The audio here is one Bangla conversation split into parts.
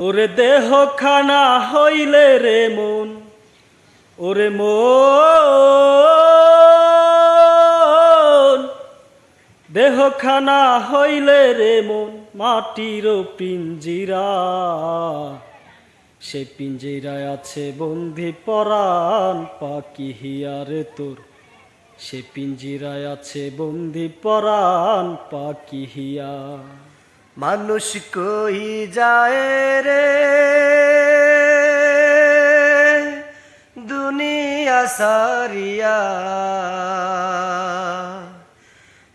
ওরে দেহ খানা হইলে রে মন, ওরে মন। দেহ খানা হইলে রে মন, মাটির পিঞ্জিরা। সে পিঞ্জিরায় আছে বন্দি পরাণ পাকি হিয়ারে তোর। সে পিঞ্জিরায় আছে বন্দি পরাণ পাকি হিয়া। মানুষ কই যায় রে, দুনিয়া সারিয়া।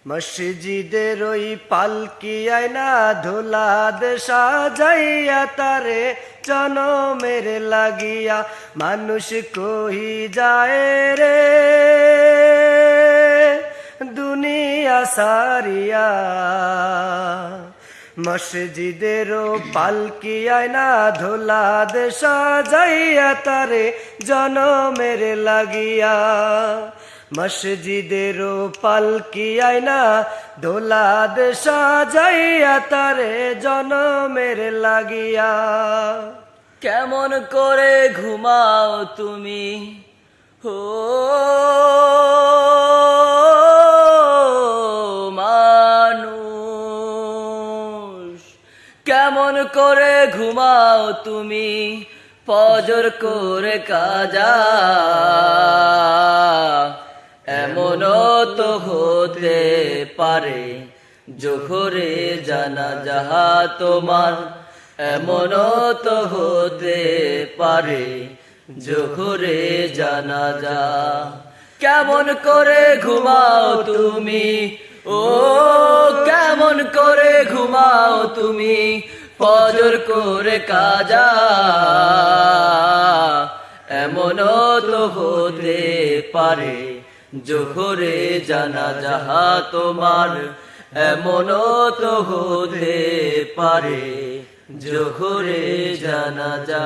মসজিদের ওই পালকি আয়না ধুলা দেশা যাইয়া তারে জনমের লাগিয়া। মানুষ কই যায় রে, দুনিয়া সারিয়া। মসজিদেরও পালকি আয়না ধোলা দেশা যাইয়া তারে জনমের লাগিয়া। মসজিদেরও পালকি আয়না ধোলা দেশা যাইয়া তারে জনমের লাগিয়া। কেমন করে ঘুমাও তুমি? হো কেমন করে ঘুমাও তুমি? পজর করে কাজা। এমনও তো হতে পারে জোহরে জানা যাহা তোমার। এমনও তো হতে পারে জোহরে জানা যা কেমন করে ঘুমাও তুমি? ও কেমন তুমি ফজর করে কাজা। এমন তো হতে পারে জোহরে জানা যাহা তোমার। এমন তো হতে পারে জোহরে জানা যা